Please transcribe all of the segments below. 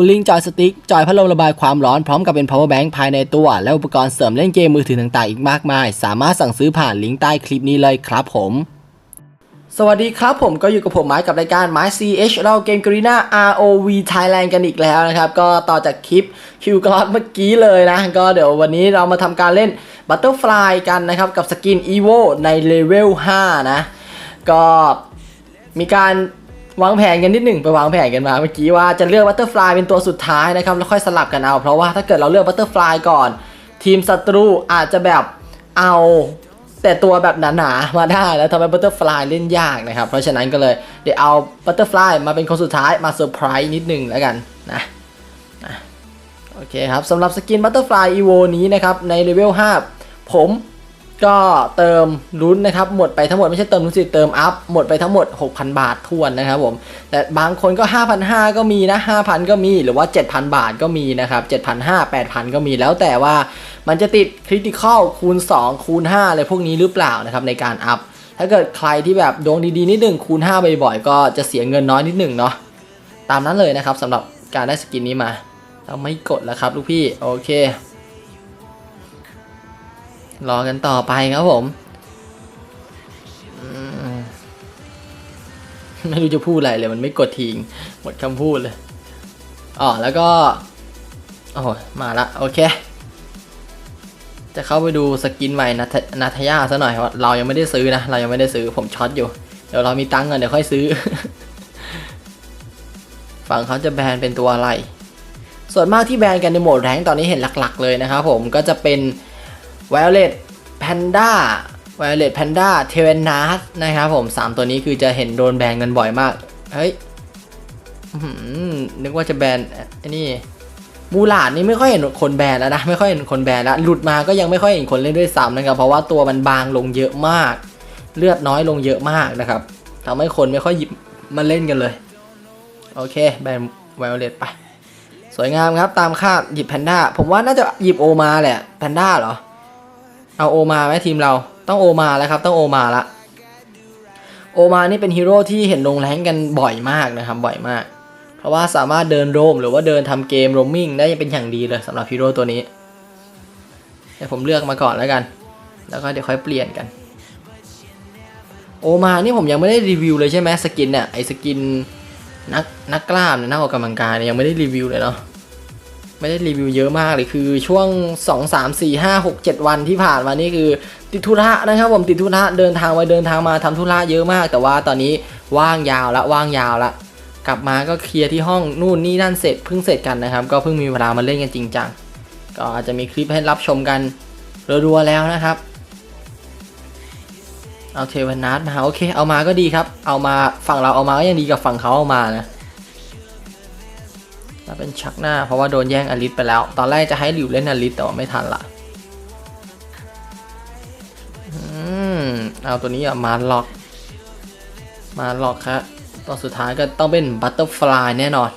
Cooling Joy Stick จอยพัดลมระบายความร้อนพร้อมกับเป็น power bank ภายในตัว และอุปกรณ์เสริมเล่นเกมมือถือต่างๆ อีกมากมาย สามารถสั่งซื้อผ่านลิงก์ใต้คลิปนี้เลยครับผม สวัสดีครับผมก็อยู่กับผมไม้กับรายการไม้ CH เราเกมกรีนา ROV Thailand กันอีกแล้วนะครับ ก็ต่อจากคลิปคิวกรอดเมื่อกี้เลยนะ ก็เดี๋ยววันนี้เรามาทำการเล่น Butterfly กันนะครับกับสกิน EVO ในเลเวล5นะ ก็มีการ วางแผนกันนิดหนึ่งไปวางแผนกันมาเมื่อกี้ว่าจะเลือก Butterfly เป็นตัวสุดท้ายนะครับแล้วค่อยสลับกันเอา เพราะว่าถ้าเกิดเราเลือก Butterfly ก่อน ทีมศัตรูอาจจะแบบเอาแต่ตัวแบบหนาๆมาได้แล้วทำให้ Butterfly เล่นยากนะครับ เพราะฉะนั้นก็เลยเดี๋ยวเอา Butterfly มาเป็นคนสุดท้ายมาเซอร์ไพรส์นิดหนึงแล้วกันนะโอเคครับสำหรับสกิน Butterfly Evo นี้นะครับในเลเวล5ผม ก็เติมลุ้นนะครับหมดไปทั้งหมดไม่ใช่เติมลุ้นสิเติมอัพหมดไปทั้งหมด 6,000 บาททวนนะครับผมแต่บางคนก็ 5,500 ก็มีนะ 5,000 ก็มีหรือว่า 7,000 บาทก็มีนะครับ7,500 8,000 ก็มีแล้วแต่ว่ามันจะติดคริติคอลคูณ 2 คูณ5อะไรพวกนี้หรือเปล่านะครับในการอัพถ้าเกิดใครที่แบบดวงดีๆนิดหนึ่งคูณ5บ่อยๆก็จะเสียเงินน้อยนิดหนึ่งเนาะตามนั้นเลยนะครับสำหรับการได้สกินนี้มาเราไม่กดแล้วครับลูกพี่โอเค รอกันต่อไปครับผม ไม่รู้จะพูดอะไรเลยมันไม่กดทิ้งหมดคำพูดเลยอ๋อแล้วก็โอ้โหมาละโอเคจะเข้าไปดูสกินใหม่นาทยาซะหน่อยว่าเรายังไม่ได้ซื้อนะ เรายังไม่ได้ซื้อผมช็อตอยู่ เดี๋ยวเรามีตังค์กันเดี๋ยวค่อยซื้อ ฝั่งเขาจะแบนเป็นตัวอะไร ส่วนมากที่แบนกันในโหมดแรงค์ตอนนี้เห็นหลัก ๆ เลยนะครับผมก็จะเป็น Violet Panda Violet Panda t e r n a s นะครับผม 3 ตัวนี้คือจะเห็นโดนแบนกันบ่อยมาก เฮ้ยนึกว่าจะแบนไอ้นี่มูลาดนี่ไม่ค่อยเห็นคนแบนแล้วนะ ไม่ค่อยเห็นคนแบนแล้ว หลุดมาก็ยังไม่ค่อยเห็นคนเล่นด้วยซ้ำนะครับ เพราะว่าตัวมันบางลงเยอะมาก เลือดน้อยลงเยอะมากนะครับทำให้คนไม่ค่อยหยิบมาเล่นกันเลย โอเค แบน Violet ไป สวยงามครับตามคาดหยิบแพนด้า ผมว่าน่าจะหยิบโอมาแหละ แพนด้าเหรอ เอาโอมาไหมทีมเราต้องโอมาแล้วครับ ต้องโอมาละโอมานี่เป็นฮีโร่ที่เห็นลงแรงกันบ่อยมากนะครับบ่อยมาก เพราะว่าสามารถเดินโรมหรือว่าเดินทำเกมโรมมิ่งได้เป็นอย่างดีเลยสำหรับฮีโร่ตัวนี้เดี๋ยวผมเลือกมาก่อนแล้วกัน แล้วก็เดี๋ยวค่อยเปลี่ยนกัน โอมานี่ผมยังไม่ได้รีวิวเลยใช่ไหมสกินเนี่ยไอสกินนักนักกล้ามเนี่ยนักออกกำลังกายเนี่ยยังไม่ได้รีวิวเลยเนาะ ไม่ได้รีวิวเยอะมากเลยคือช่วง 2 3 4 5 6 7 วันที่ผ่านมานี่คือ ติดธุระนะครับผมติดธุระเดินทางไปเดินทางมาทำธุระเยอะมาก แต่ว่าตอนนี้ว่างยาวละว่างยาวละกลับมาก็เคลียร์ที่ห้องนู่นนี่นั่นเสร็จเพิ่งเสร็จกันนะครับ ก็เพิ่งมีเวลามาเล่นกันจริงจังก็อาจจะมีคลิปให้รับชมกันรัวๆแล้วนะครับ เอาเทวนาทมาโอเค เอามาก็ดีครับ เอามาฝั่งเราเอามาก็ยังดีกับฝั่งเขาเอามานะถ้า เป็นชักหน้า เพราะว่าโดนแย่งอลิสไปแล้ว ตอนแรกจะให้หลิวเล่นอลิสแต่ว่าไม่ทันละเอาตัวนี้อะมาล็อก มาล็อกครับตอนสุดท้ายก็ต้องเป็นบัตเตอร์ฟลายแน่นอน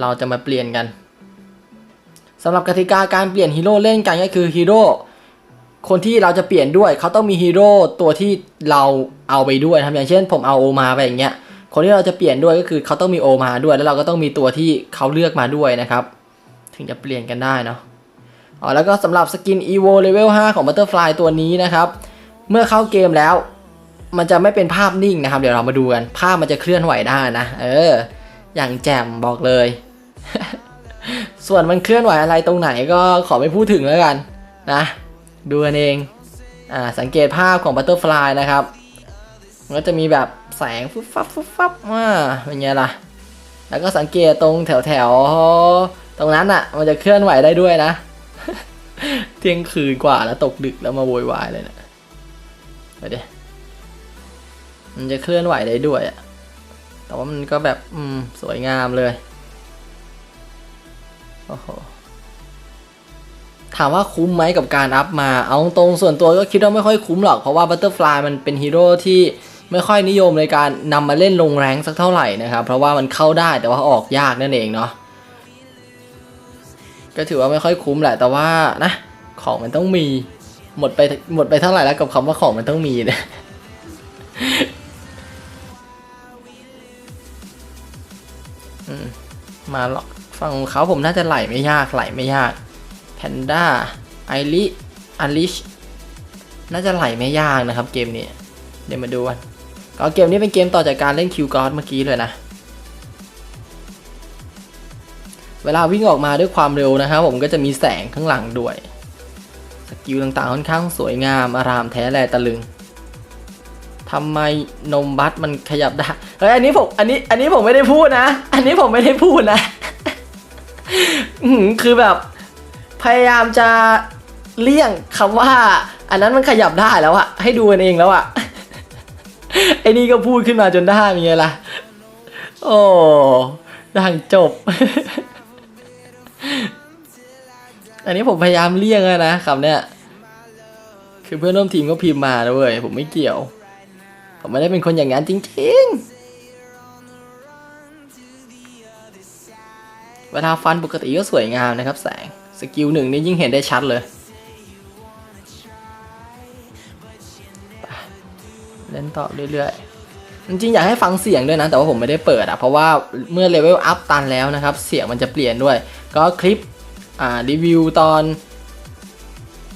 เราจะมาเปลี่ยนกันสำหรับกติกาการเปลี่ยนฮีโร่เล่นกันก็คือฮีโร่คนที่เราจะเปลี่ยนด้วยเขาต้องมีฮีโร่ตัวที่เราเอาไปด้วยนะครับอย่างเช่น ผมเอาโอมาไปอย่างเงี้ย คนที่เราจะเปลี่ยนด้วยก็คือเขาต้องมีโอมาด้วย แล้วเราก็ต้องมีตัวที่เขาเลือกมาด้วยนะครับ ถึงจะเปลี่ยนกันได้เนาะอ๋อแล้วก็สำหรับสกิน EVO Level 5 ของ Butterfly ตัวนี้นะครับ เมื่อเข้าเกมแล้ว มันจะไม่เป็นภาพนิ่งนะครับ เดี๋ยวเรามาดูกัน ภาพมันจะเคลื่อนไหวได้นะ เออ อย่างแจ่มบอกเลย ส่วนมันเคลื่อนไหวอะไรตรงไหนก็ขอไม่พูดถึงแล้วกันนะ ดูกันเอง อ่า สังเกตภาพของ Butterfly นะครับ มันก็จะมีแบบแสงฟุบฟับฟุบฟับมาเป็นไงล่ะ แล้วก็สังเกตตรงแถวแถวตรงนั้นอะ มันจะเคลื่อนไหวได้ด้วยนะ เที่ยงคืนกว่าแล้วตกดึกแล้วมาโวยวายเลยเนะไปดิมันจะเคลื่อนไหวได้ด้วยอะ แต่ว่ามันก็แบบ อืม สวยงามเลย โอ้โห ถามว่าคุ้มไหมกับการอัพมา เอาตรงส่วนตัวก็คิดว่าไม่ค่อยคุ้มหรอก เพราะว่าบัตเตอร์ฟลายมันเป็นฮีโร่ที่ ไม่ค่อยนิยมในการนำมาเล่นลงแรงสักเท่าไหร่นะครับ เพราะว่ามันเข้าได้แต่ว่าออกยากนั่นเองเนาะก็ถือว่าไม่ค่อยคุ้มแหละแต่ว่านะของมันต้องมีหมดไปหมดไปเท่าไหร่แล้วกับคำว่าของมันต้องมีเนี่ยมมาหรอกฝั่งของเขาผมน่าจะไหลไม่ยากไหลไม่ยากแพนด้าไอริอลิชน่าจะไหลไม่ยากนะครับเกมนี้ เดี๋ยวมาดูกัน ก็เกมนี้เป็นเกมต่อจากการเล่นคิวกอสเมื่อกี้เลยนะ เวลาวิ่งออกมาด้วยความเร็วนะครับผมก็จะมีแสงข้างหลังด้วย สกิลต่างๆค่อนข้างสวยงามอารามแท้แลตะลึงทำไมนมบัสมันขยับได้เฮ้ยอันนี้ผมอันนี้อันนี้ผมไม่ได้พูดนะ อันนี้ผมไม่ได้พูดนะคือแบบพยายามจะเลี่ยงคำว่า อันนั้นมันขยับได้แล้วอะให้ดูกันเองแล้วอะ ไอ้นี่ก็พูดขึ้นมาจนได้เป็นไงล่ะ โอ้ดังจบ อันนี้ผมพยายามเลี่ยงแล้วนะคำเนี้ย คือเพื่อนร่วมทีมก็พิมพ์มาแล้วเว้ยผมไม่เกี่ยว ผมไม่ได้เป็นคนอย่างนั้นจริง ๆ เวลาฟันปกติก็สวยงามนะครับ แสง สกิลหนึ่งนี่ยิ่งเห็นได้ชัดเลย ต่อเรื่อยๆ จริงๆ อยากให้ฟังเสียงด้วยนะ แต่ว่าผมไม่ได้เปิดอะเพราะว่าเมื่อเลเวลอัพตันแล้วนะครับ เสียงมันจะเปลี่ยนด้วย ก็คลิปอ่ารีวิวตอน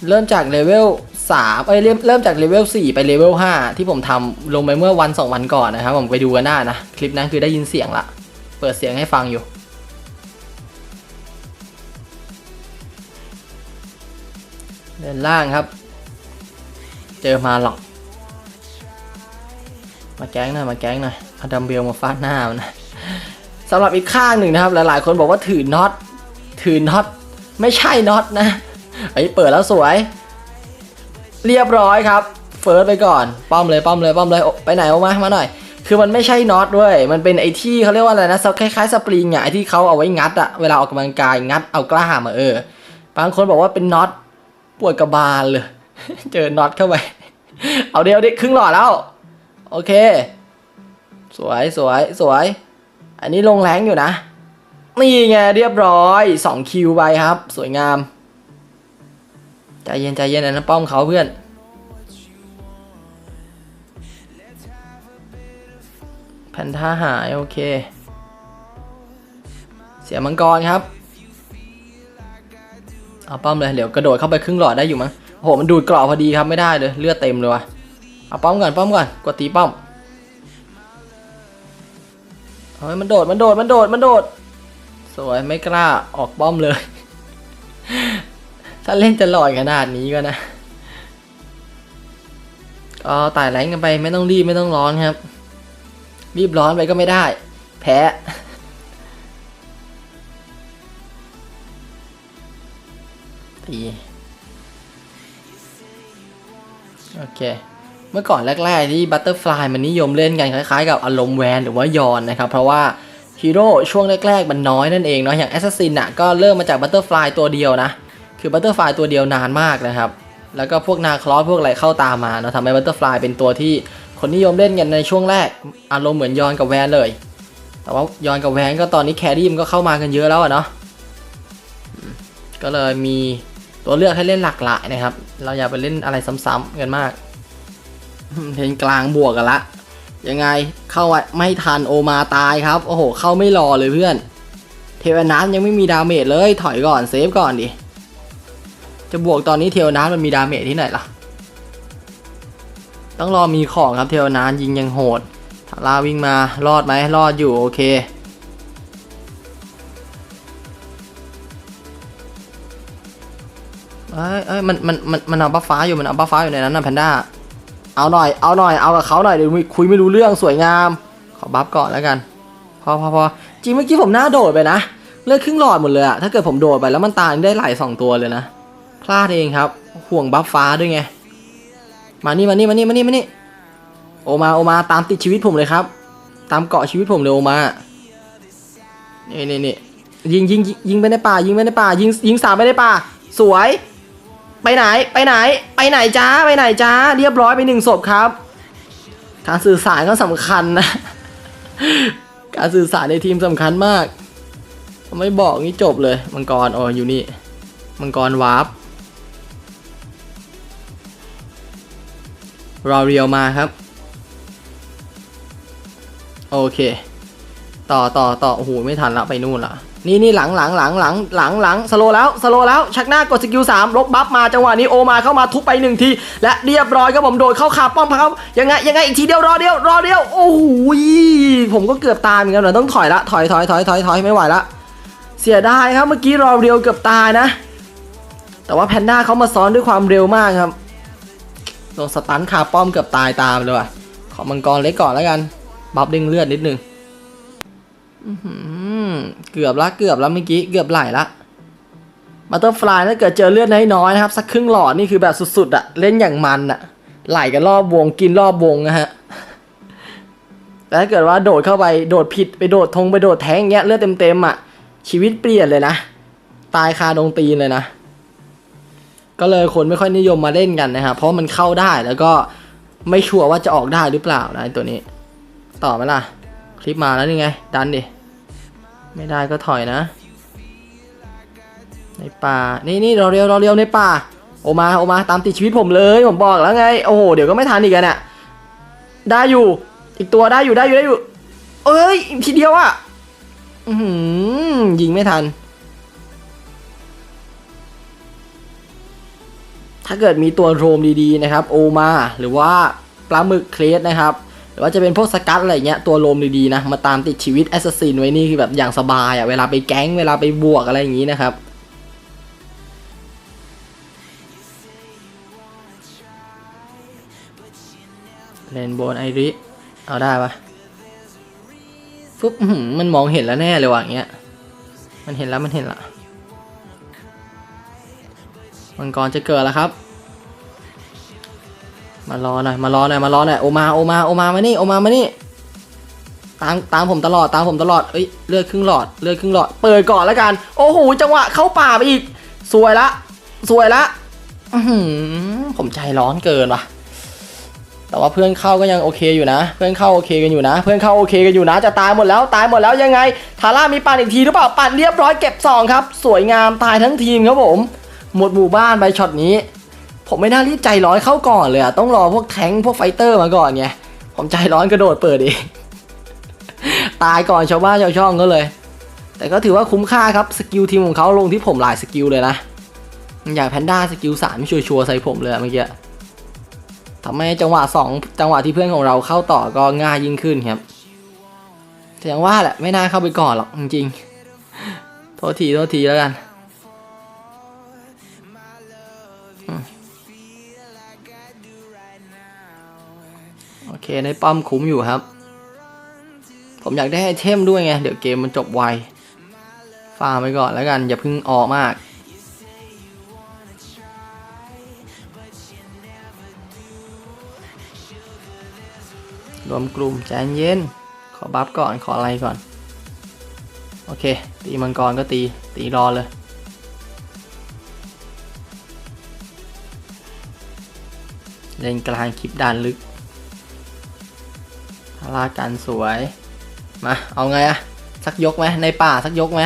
เริ่มจากเลเวล3เอ้ยเริ่มเริ่มจากเลเวล4ไปเลเวล5ที่ผมทำลงไปเมื่อวัน 2 วันก่อนนะครับ ผมไปดูกันได้นะ คลิปนั้นคือได้ยินเสียงละเปิดเสียงให้ฟังอยู่เดินล่างครับ เจอมาหรอก มาแก๊งหน่อยมาแก๊งหน่อยเอาดัมเบลมาฟาดหน้ามันนะสำหรับอีกข้างหนึ่งนะครับ หลายๆ คนบอกว่าถือน็อตถือน็อตไม่ใช่น็อตนะไอ้เปิดแล้วสวย เรียบร้อยครับ เฟิร์สไปก่อนป้อมเลยป้อมเลยป้อมเลยโอไปไหนออกมามาหน่อย คือมันไม่ใช่น็อตด้วย มันเป็นไอ้ที่เขาเรียกว่าอะไรนะคล้ายๆสปริงอะไอ้ที่เขาเอาไว้งัดอะเวลาออกกำลังกายงัดเอากล้ามอะเออบางคนบอกว่าเป็นน็อตปวดกระบาลเลย เจอน็อตเข้าไป เอาเดียวดิครึ่งหลอดแล้ว โอเค สวยสวยสวย อันนี้ลงแรงอยู่นะ นี่ไงเรียบร้อย2คิวไปครับ สวยงาม ใจเย็นใจเย็นนะป้อมเขาเพื่อนแผ่นท่าหายโอเค เสียมังกรครับ เอาป้อมเลย เดี๋ยวกระโดดเข้าไปครึ่งหลอดได้อยู่มั้งโอ้โหมันดูดกราะพอดีครับไม่ได้เลย เลือดเต็มเลยว่ะ เอาป้อมก่อนป้อมก่อนกดตีป้อมเฮ้ยมันโดดมันโดดมันโดดมันโดด สวยไม่กล้าออกป้อมเลย ถ้าเล่นจะลอดขนาดนี้ก็นะก็ไต่แรงกันไปไม่ต้องรีบไม่ต้องร้อนครับ รีบร้อนไปก็ไม่ได้ แพ้ตีโอเค เมื่อก่อนแรก ๆ ที่บัตเตอร์ฟลายมันนิยมเล่นกันคล้ายๆ กับอารมณ์แวนหรือว่ายอนนะครับ เพราะว่าฮีโร่ช่วงแรก ๆ มันน้อยนั่นเองเนาะอย่างแอสซัสซินอะก็เริ่มมาจากบัตเตอร์ฟลายตัวเดียวนะ คือบัตเตอร์ฟลายตัวเดียวนานมากนะครับ แล้วก็พวกนาคลอสพวกอะไรเข้าตามมาเนาะทำให้บัตเตอร์ฟลายเป็นตัวที่คนนิยมเล่นกันในช่วงแรกอารมณ์เหมือนยอนกับแวนเลย แต่ว่ายอนกับแวนก็ตอนนี้แครี่มันก็เข้ามากันเยอะแล้วอะเนาะก็เลยมีตัวเลือกให้เล่นหลากหลายนะครับ เราอย่าไปเล่นอะไรซ้ำๆกันมาก เพนกลางบวกกันละ ยังไงเข้าไม่ทันโอมาตายครับ โอ้โห เข้าไม่รอเลยเพื่อน เทวนัสยังไม่มีดาเมจเลยถอยก่อนเซฟก่อนดิ จะบวกตอนนี้เทวนัสมันมีดาเมจที่ไหนล่ะ ต้องรอมีของครับเทวนัสยิงยังโหดทาราวิ่งมารอดไหมรอดอยู่โอเคเอ้ยเอ้ยมันมันมันมันเอาบัฟฟ้าอยู่มันเอาบัฟฟ้าอยู่ในนั้นนะแพนด้า เอาหน่อย เอาหน่อย เอากับเขาหน่อยเดี๋ยวคุยไม่รู้เรื่องสวยงาม ขอบัฟก่อนแล้วกัน พอพอพอจริงเมื่อกี้ผมหน้าโดดไปนะเลือกครึ่งหลอดหมดเลยอะถ้าเกิดผมโดดไปแล้วมันตายได้หลายสองตัวเลยนะ พลาดเองครับ ห่วงบัฟฟ้าด้วยไง มานี่มานี่มานี่มานี่มานี่ โอมาโอมาตามติดชีวิตผมเลยครับ ตามเกาะชีวิตผมเลยโอมา นี่นี่นี่ยิงยิงยิงยิงไปในป่ายิงไปในป่ายิงยิงสามไปในป่า สวย ไปไหนไปไหน ไปไหนจ้าไปไหนจ้า เรียบร้อยไปหนึ่งศพครับ การสื่อสารก็สำคัญนะ การสื่อสารในทีมสำคัญมาก ไม่บอกนี่จบเลย มังกรอ๋ออยู่นี่ มังกรวาร์ปรอเรียวมาครับ โอเค ต่อต่อต่อโอ้โหไม่ทันละไปนู่นละ นี่นี่หลังหลังหลังหลังหลังหลังสโลแล้วสโลแล้วชักหน้ากดสกิลสามลบบัฟมาจังหวะนี้โอมาเข้ามาทุบไปหนึ่งทีและเรียบร้อยครับผมโดดเข้าขาป้อมครับยังไงยังไงอีกทีเดียวรอเดียวรอเดียวโอ้โหผมก็เกือบตายเหมือนกันเลยต้องถอยละถอยถอยถอยถอยถอยไม่ไหวละเสียดายครับเมื่อกี้รอเดียวเกือบตายนะ แต่ว่าแพนด้าเขามาซ้อนด้วยความเร็วมากครับโดนสตันคาป้อมเกือบตายตามเลยว่ะขอมังกรเล็กก่อนแล้วกันบัฟด้งเลือดนิดนึง เกือบละเกือบละเมื่อกี้เกือบไหลละบัตเตอร์ฟลายถ้าเกิดเจอเลือดน้อยๆนะครับ สักครึ่งหลอดนี่คือแบบสุดๆอะเล่นอย่างมันอะไหลกันรอบวงกินรอบวงนะฮะแต่ถ้าเกิดว่าโดดเข้าไปโดดผิดไปโดดทงไปโดดแทงเงี้ยเลือดเต็มๆอะชีวิตเปลี่ยนเลยนะ ตายคาดงตีนเลยนะ ก็เลยคนไม่ค่อยนิยมมาเล่นกันนะครับเพราะมันเข้าได้แล้วก็ไม่ชัวร์ว่าจะออกได้หรือเปล่านะตัวนี้ ต่อไหมล่ะ คลิปมาแล้วนี่ไง ดันดิ ไม่ได้ก็ถอยนะ ในป่า นี่นี่เราเร็วเราเร็วในป่า โอมาโอมาตามติดชีวิตผมเลยผมบอกแล้วไง โอ้โหเดี๋ยวก็ไม่ทันอีกอะเนี่ยได้อยู่อีกตัวได้อยู่ได้อยู่ได้อยู่ เอ้ยทีเดียวอะอือหือยิงไม่ทัน ถ้าเกิดมีตัวโรมดีๆนะครับ โอมาหรือว่าปลาหมึกเคลสนะครับ หรือว่าจะเป็นพวกสกัดอะไรเงี้ยตัวโลมดีๆนะมาตามติดชีวิตแอสซัสซินไว้นี่คือแบบอย่างสบายอะ่ะเวลาไปแก๊งเวลาไปบวกอะไรอย่างงี้นะครับเลนโบนไอริเอาได้ปะฟึบมันมองเห็นแล้วแน่เลยว่ะอย่างเงี้ย มันเห็นแล้วมันเห็นละมังกรจะเกิดแล้วครับารอหน่อยมารอหน่อยมารอหน่อยโอมาโอมาโอมามานี่โอมามานี่ตามตามผมตลอดตามผมตลอดเอ้ยเลือดครึ่งหลอดเลือดครึ่งหลอดเปิดก่อนแล้วกัน โอ้โหจังหวะเข้าป่าไปอีกสวยละสวยละอื้อหือผมใจร้อนเกินว่ะ แต่ว่าเพื่อนเข้าก็ยังโอเคอยู่นะ เพื่อนเข้าโอเคกันอยู่นะ เพื่อนเข้าโอเคกันอยู่นะ จะตายหมดแล้วตายหมดแล้วยังไง ทาร่ามีปั่นอีกทีหรือเปล่าปั่นเรียบร้อยเก็บสองครับ สวยงามตายทั้งทีมครับผม หมดหมู่บ้านไปช็อตนี้ ผมไม่น่ารีบใจร้อนเข้าก่อนเลยอะต้องรอพวกแทงพวกไฟเตอร์มาก่อนไงผมใจร้อนกระโดดเปิดเองตายก่อนชาวบ้านชาวช่องก็เลย แต่ก็ถือว่าคุ้มค่าครับสกิลทีมของเขาลงที่ผมหลายสกิลเลยนะอย่างแพนด้าสกิลสามชัวร์ๆใส่ผมเลยเมื่อกี้ทำให้จังหวะสองจังหวะที่เพื่อนของเราเข้าต่อก็ง่ายยิ่งขึ้นครับแต่อย่างว่าแหละไม่น่าเข้าไปก่อนหรอกจริงๆโทษทีโทษทีแล้วกัน เคในป้อมคุ้มอยู่ครับ ผมอยากได้ไอเทมด้วยไง เดี๋ยวเกมมันจบไวฟาร์มไปก่อนแล้วกัน อย่าเพึ่งออกมาก รวมกลุ่มใจเย็น ขอบัฟก่อนขออะไรก่อน โอเค ตีมังกรก็ตี ตีรอเลยเล่นกลางคลิปด่านลึก ลากันสวย มา เอาไงอะสักยกไหมในป่าสักยกไหม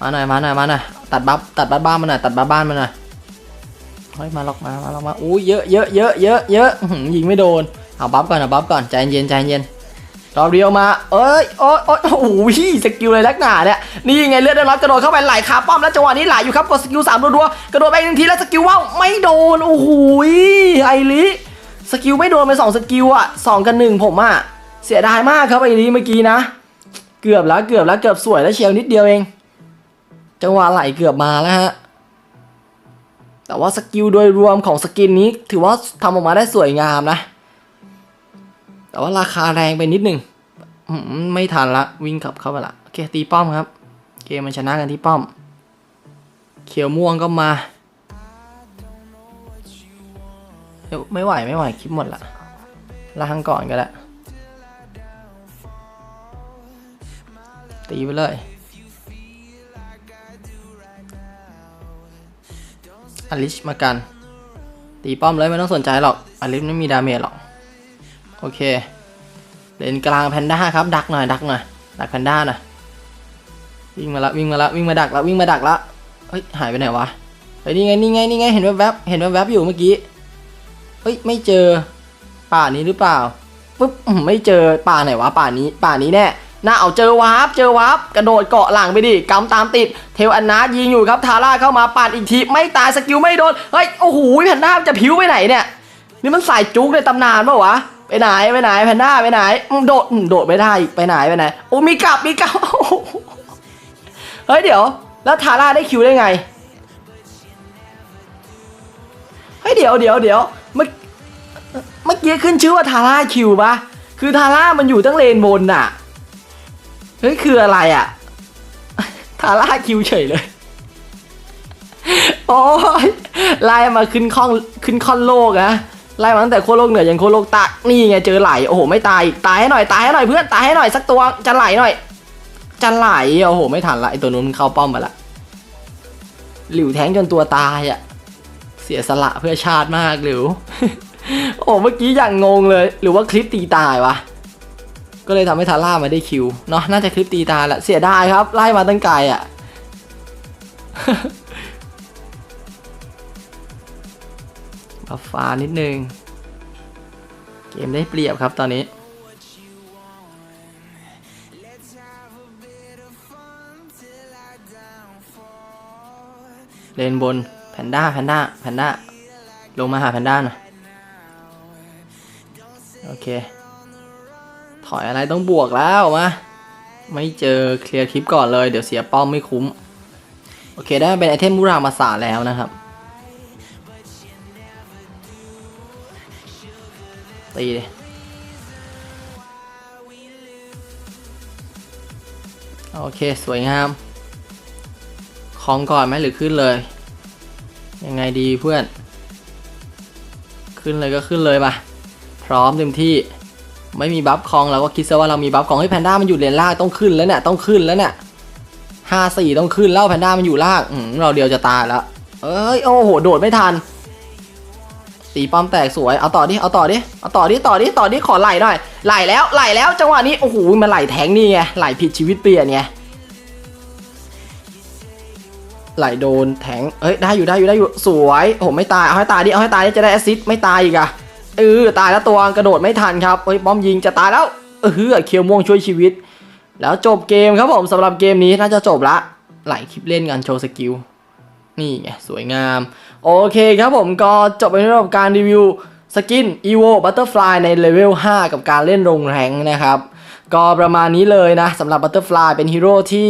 มาหน่อยมาหน่อยมาหน่อยตัดบัฟตัดบ้านบ้านมาหน่อยตัดบ้านบ้านมาหน่อยเฮ้ยมาล็อกมามาล็อกมาอู้เยอะเยอะเยอะเยอะเยอะยิงไม่โดนเอาบัฟก่อนเอาบัฟก่อนใจเย็นใจเย็นรอเรียวมาเอ้ยโอ้ยโอ้ยโอ้โหสกิลเลยลักหนาเนี่ยนี่ไงเลือดได้ร้อยกระโดดเข้าไปไหลขาป้อมแล้วจังหวะนี้ไหลอยู่ครับกดสกิลสามรัวๆกระโดดไปหนึ่งทีแล้วสกิลว่าวไม่โดนโอ้โหไอริสกิลไม่โดนไปสองสกิลอะสองกับหนึ่งผมอะ เสียดายมากครับไอริเมื่อกี้นะ เกือบแล้วเกือบแล้วเกือบสวยแล้วเชียวนิดเดียวเอง จังหวะไหลเกือบมาแล้วฮะ แต่ว่าสกิลโดยรวมของสกินนี้ ถือว่าทำออกมาได้สวยงามนะ แต่ว่าราคาแรงไปนิดหนึ่งไม่ทันละวิ่งขับเข้าไปละโอเคตีป้อมครับ เกมมันชนะกันที่ป้อม เขียวม่วงก็มาไม่ไหวไม่ไหวคลิปหมดละล้างก่อนก็ได้ ตีไปเลยอลิชมากัน ตีป้อมเลยไม่ต้องสนใจหรอกอลิชไม่มีดาเมจหรอก โอเค เลนกลางแพนด้าครับ ดักหน่อยดักหน่อยดักแพนด้าหน่อยวิ่งมาละวิ่งมาละวิ่งมาดักละวิ่งมาดักละเฮ้ยหายไปไหนวะเฮ้ยนี่ไงนี่ไงนี่ไงเห็นแวบๆเห็นแวบๆอยู่เมื่อกี้เฮ้ยไม่เจอป่านี้หรือเปล่าปุ๊บไม่เจอป่าไหนวะป่านี้ป่านี้แน่ น่าเอาเจอวาร์ปเจอวาร์ปกระโดดเกาะหลังไปดิกำตามติด เทลอันนายิงอยู่ครับทาร่าเข้ามาปาดอีกทีไม่ตายสกิลไม่โดนเฮ้ยโอ้โหแพนด้าจะผิวไปไหนเนี่ยนี่มันสายจุกในตำนานปะวะไปไหนไปไหนแพนด้าไปไหนโดดโดดไม่ได้ไปไหนไปไหนโอ้มีกลับมีกลับเฮ้ยเดี๋ยว แล้วทาร่าได้คิวได้ไงเฮ้ยเดี๋ยวเดี๋ยวเดี๋ยวเมื่อเมื่อกี้ขึ้นชื่อว่าทาร่าคิวปะคือทาร่ามันอยู่ตั้งเลนบนน่ะ เฮ้ยคืออะไรอะ ทาร่าคิวเฉยเลย โอ้ยไล่มาขึ้นข้องขึ้นค่อนโลกนะไล่มาตั้งแต่โคโลกเหนือยันโคโลกใตะนี่ไงเจอไหลโอ้โหไม่ตายตายให้หน่อยตายให้หน่อยเพื่อนตายให้หน่อยสักตัวจะไหลหน่อยจะไหลโอ้โห ไม่ทันละไอตัวนู้นมันเข้าป้อมไปละหลิวแทงจนตัวตายอะ เสียสละเพื่อชาติมากหลิว โอ้เมื่อกี้อย่างงงเลย หรือว่าคลิปตีตายวะ ก็เลยทำให้ทาร่ามาได้คิวเนาะน่าจะคลิปตีตาแหละเสียดายครับ ไล่มาตั้งไกลอะบัฟฟ้านิดนึง เกมได้เปรียบครับตอนนี้เลนบนแพนด้าแพนด้าแพนด้าลงมาหาแพนด้าหน่อยโอเค อยอะไรต้องบวกแล้วมาไม่เจอเคลียร์คลิปก่อนเลย เดี๋ยวเสียป้อมไม่คุ้ม โอเคได้เป็นไอเทมมุรามาสาแล้วนะครับ ตีดิโอเค สวยงามคลองก่อนไหมหรือขึ้นเลย ยังไงดีเพื่อน ขึ้นเลยก็ขึ้นเลยมาพร้อมเต็มที่ ไม่มีบัฟคลองเราก็คิดซะว่าเรามีบัฟคลองให้แพนด้ามันอยู่เลนล่างต้องขึ้นแล้วเนี่ยต้องขึ้นแล้วเนี่ยห้าสี่ต้องขึ้นแล้วแพนด้ามันอยู่ล่างเราเดียวจะตายแล้วเอ้ยโอ้โหโดดไม่ทันตีป้อมแตกสวยเอาต่อดิเอาต่อดิเอาต่อดิต่อดิต่อดิขอไหลหน่อยไหลแล้วไหลแล้วจังหวะนี้โอ้โหมันไหลแทงนี่ไงไหลผิดชีวิตเปลี่ยนไงไหลโดนแทงเฮ้ยได้อยู่ได้อยู่ได้อยู่สวยโอ้โหไม่ตายเอาให้ตายดิเอาให้ตายดิจะได้แอสซิสต์ไม่ตายอีกอะ เออตายแล้วตัวกระโดดไม่ทันครับเฮ้ยป้อมยิงจะตายแล้วเออเคียวม่วงช่วยชีวิต แล้วจบเกมครับผมสำหรับเกมนี้น่าจะจบละไหลคลิปเล่นกันโชว์สกิลนี่ไงสวยงาม โอเคครับผมก็จบไปในรอบการรีวิวสกิน EVO Butterfly ในเลเวล 5 กับการเล่นโรงแรงนะครับ ก็ประมาณนี้เลยนะสำหรับ Butterfly เป็นฮีโร่ที่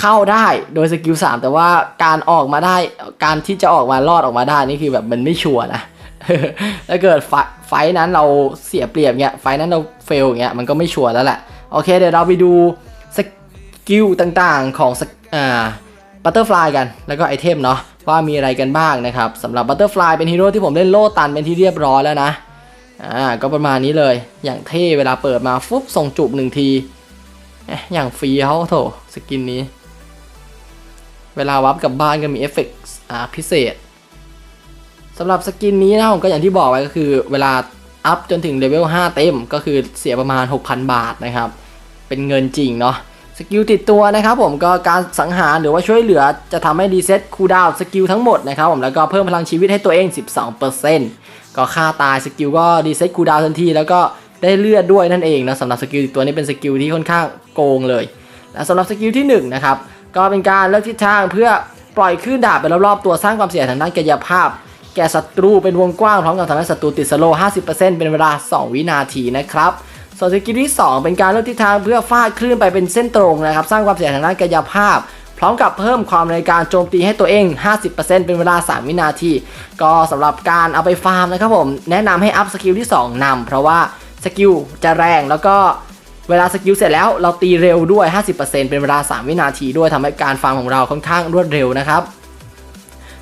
เข้าได้โดยสกิล3แต่ว่าการออกมาได้การที่จะออกมารอดออกมาได้นี่คือแบบมันไม่ชัวร์นะ ถ้าเกิดไฟนั้นเราเสียเปรียบเงี้ยไฟนั้นเราเฟลเงี้ยมันก็ไม่ชัวร์แล้วแหละโอเคเดี๋ยวเราไปดูสกิลต่างๆของสกอ่าบัตเตอร์ฟลายกันแล้วก็ไอเทมเนาะว่ามีอะไรกันบ้างนะครับสำหรับบัตเตอร์ฟลายเป็นฮีโร่ที่ผมเล่นโล่ตันเป็นที่เรียบร้อยแล้วนะอ่าก็ประมาณนี้เลยอย่างเท่เวลาเปิดมาฟุบส่งจุบหนึ่งทีอย่างฟรีเขาโถสกินนี้ เวลาวับกลับบ้านก็มีเอฟเฟกต์พิเศษ สำหรับสกินนี้นะผมก็อย่างที่บอกไว้ก็คือ เวลาอัพจนถึงเลเวล5เต็มก็คือเสียประมาณ 6,000 บาทนะครับ เป็นเงินจริงเนาะสกิลติดตัวนะครับผมก็การสังหารหรือว่าช่วยเหลือจะทำให้รีเซ็ตคูลดาวสกิลทั้งหมดนะครับผมแล้วก็เพิ่มพลังชีวิตให้ตัวเอง 12%ก็ค่าตายสกิลก็รีเซ็ตคูลดาวทันทีแล้วก็ได้เลือดด้วยนั่นเองนะสำหรับสกิลติดตัวนี้เป็นสกิลที่ค่อนข้างโกงเลย และสำหรับสกิลที่1นะครับก็เป็นการเลือกทิศทางเพื่อปล่อยคลื่นดาบไปรอบๆตัวสร้างความเสียหายทางด้านกายภาพ แก่ศัตรูเป็นวงกว้างพร้อมกับทำให้ศัตรูติดสโลว์50%เป็นเวลา 2 วินาทีนะครับส่วนสกิลที่ 2 เป็นการเลือกทิศทางเพื่อฟาดคลื่นไปเป็นเส้นตรงนะครับสร้างความเสียหายทางด้านกายภาพ พร้อมกับเพิ่มความในการโจมตีให้ตัวเอง 50%เป็นเวลา 3 วินาที ก็สำหรับการเอาไปฟาร์มนะครับผมแนะนำให้อัพสกิลที่ 2นำเพราะว่าสกิลจะแรงแล้วก็เวลาสกิลเสร็จแล้วเราตีเร็วด้วย 50%เป็นเวลา 3 วินาทีด้วยทำให้การฟาร์มของเราค่อนข้างรวดเร็วนะครับ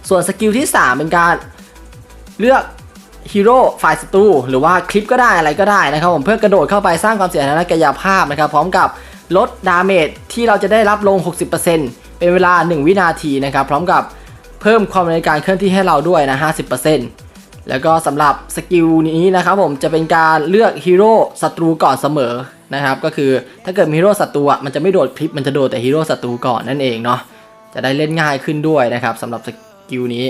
ส่วนสกิลที่ 3 เป็นการ เลือกฮีโร่ฝ่ายศัตรูหรือว่าคลิปก็ได้อะไรก็ได้นะครับผมเพื่อกระโดดเข้าไปสร้างความเสียหายทางกายภาพนะครับ พร้อมกับลดดาเมจที่เราจะได้รับลง 60%เป็นเวลา 1 วินาทีนะครับ พร้อมกับเพิ่มความในการเคลื่อนที่ให้เราด้วยนะ 50%แล้วก็สำหรับสกิลนี้นะครับผมจะเป็นการเลือกฮีโร่ศัตรูก่อนเสมอนะครับ ก็คือถ้าเกิดฮีโร่ศัตรูอะมันจะไม่โดดคลิปมันจะโดดแต่ฮีโร่ศัตรูก่อนนั่นเองเนาะจะได้เล่นง่ายขึ้นด้วยนะครับสำหรับสกิลนี้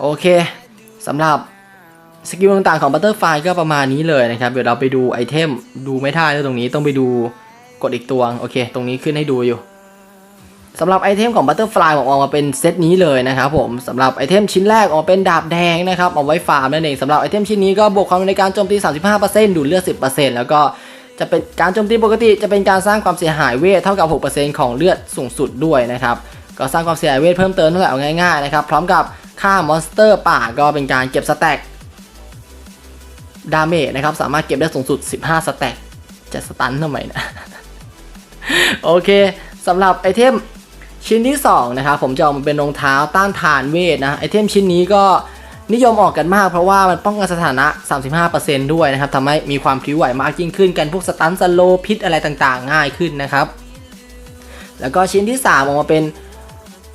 โอเค สำหรับสกิลต่างๆของ Butterfly ก็ประมาณนี้เลยนะครับ เดี๋ยวเราไปดูไอเทมดูไม่ได้เลยตรงนี้ต้องไปดูกดอีกตัวโอเค ตรงนี้ขึ้นให้ดูอยู่สำหรับไอเทมของบัตเตอร์ฟลายออกมาเป็นเซตนี้เลยนะครับผมสำหรับไอเทมชิ้นแรกออกมาเป็นดาบแดงนะครับเอาไว้ฟาร์มนั่นเองสำหรับไอเทมชิ้นนี้ก็บวกความในการโจมตี 35%ดูดเลือด 10%แล้วก็จะเป็นการโจมตีปกติจะเป็นการสร้างความเสียหายเวทเท่ากับ 6%ของเลือดสูงสุดด้วยนะครับก็สร้างความเสียหายเวทเพิ่มเติมเท่าไหร่เอาง่ายๆนะครับพร้อมกับ ค่ามอนสเตอร์ป่าก็เป็นการเก็บสแต็กดาเมจนะครับ สามารถเก็บได้สูงสุด 15 สแต็กจะสตันทำไมนะ โอเคสำหรับไอเทมชิ้นที่ 2 นะครับ ผมจะเอามาเป็นรองเท้าต้านทานเวทนะ ไอเทมชิ้นนี้ก็นิยมออกกันมากเพราะว่ามันป้องกันสถานะ 35%ด้วยนะครับทำให้มีความพลิ้วไหวมากยิ่งขึ้นกันพวกสตันสโลพิษอะไรต่างๆ ง่ายขึ้นนะครับ แล้วก็ชิ้นที่ 3 ออกมาเป็น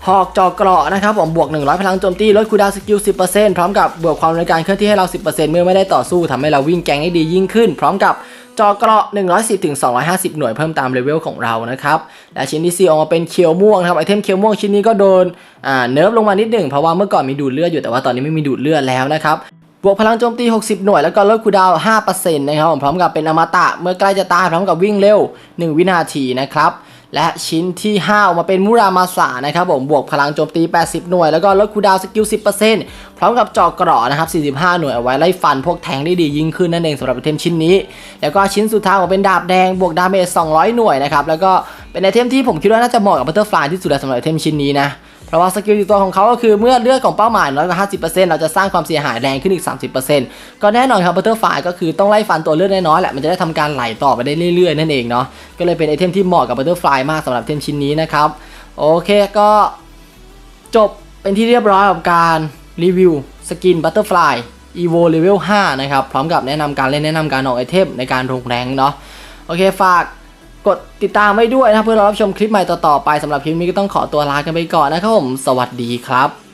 หอกจอเกราะนะครับผมบวก 100 พลังโจมตีลดคูดาวสกิล 10%พร้อมกับบวกความเร็วในการเคลื่อนที่ให้เรา 10%เมื่อไม่ได้ต่อสู้ทำให้เราวิ่งแกงได้ดียิ่งขึ้น พร้อมกับจอเกราะ 110ถึง250 หน่วยเพิ่มตามเลเวลของเรานะครับ และชิ้นที่ 4 ออกมาเป็นเคียวม่วงนะครับไอเทมเคียวม่วงชิ้นนี้ก็โดนอ่าเนิร์ฟลงมานิดหนึ่งเพราะว่าเมื่อก่อนมีดูดเลือดอยู่แต่ว่าตอนนี้ไม่มีดูดเลือดแล้วนะครับบวกพลังโจมตี 60 หน่วย แล้วก็ลดคูดาว 5%นะครับผมพร้อมกับเป็นอมตะเมื่อใกล้จะตายพร้อมกับวิ่งเร็ว 1 วินาทีนะครับ และชิ้นที่5ออกมาเป็นมุรามาสานะครับผมบวกพลังโจมตี 80 หน่วย แล้วก็ลดคูดาวสกิล 10%พร้อมกับจาะเกราะนะครับ 45 หน่วยเอาไว้ไล่ฟันพวกแทงได้ดียิ่งขึ้นนั่นเองสำหรับไอเทมชิ้นนี้ แล้วก็ชิ้นสุดท้ายออกมาเป็นดาบแดงบวกดาเมจ 200 หน่วยนะครับแล้วก็เป็นไอเทมที่ผมคิดว่าน่าจะเหมาะกับบัตเตอร์ฟลายที่สุดแล้วสำหรับไอเทมชิ้นนี้นะ เพราะว่าสกิลติดตัวของเขาก็คือเมื่อเลือดของเป้าหมายน้อยกว่า 50%เราจะสร้างความเสียหายแรงขึ้นอีก 30%ก็แน่นอนครับบัตเตอร์ไฟก็คือต้องไล่ฟันตัวเลือดน้อยๆแหละมันจะได้ทำการไหลต่อไปได้เรื่อยๆนั่นเองเนาะก็เลยเป็นไอเทมที่เหมาะกับบัตเตอร์ไฟมากสำหรับเทมชิ้นนี้นะครับโอเคก็จบเป็นที่เรียบร้อยกับการรีวิวสกินบัตเตอร์ฟลาย EVO Level 5นะครับ พร้อมกับแนะนำการเล่นแนะนำการออกไอเทมในการลงแรงเนาะโอเคฝาก กดติดตามไว้ด้วยนะเพื่อรับชมคลิปใหม่ต่อๆไปสำหรับคลิปนี้ก็ต้องขอตัวลากันไปก่อนนะครับผมสวัสดีครับ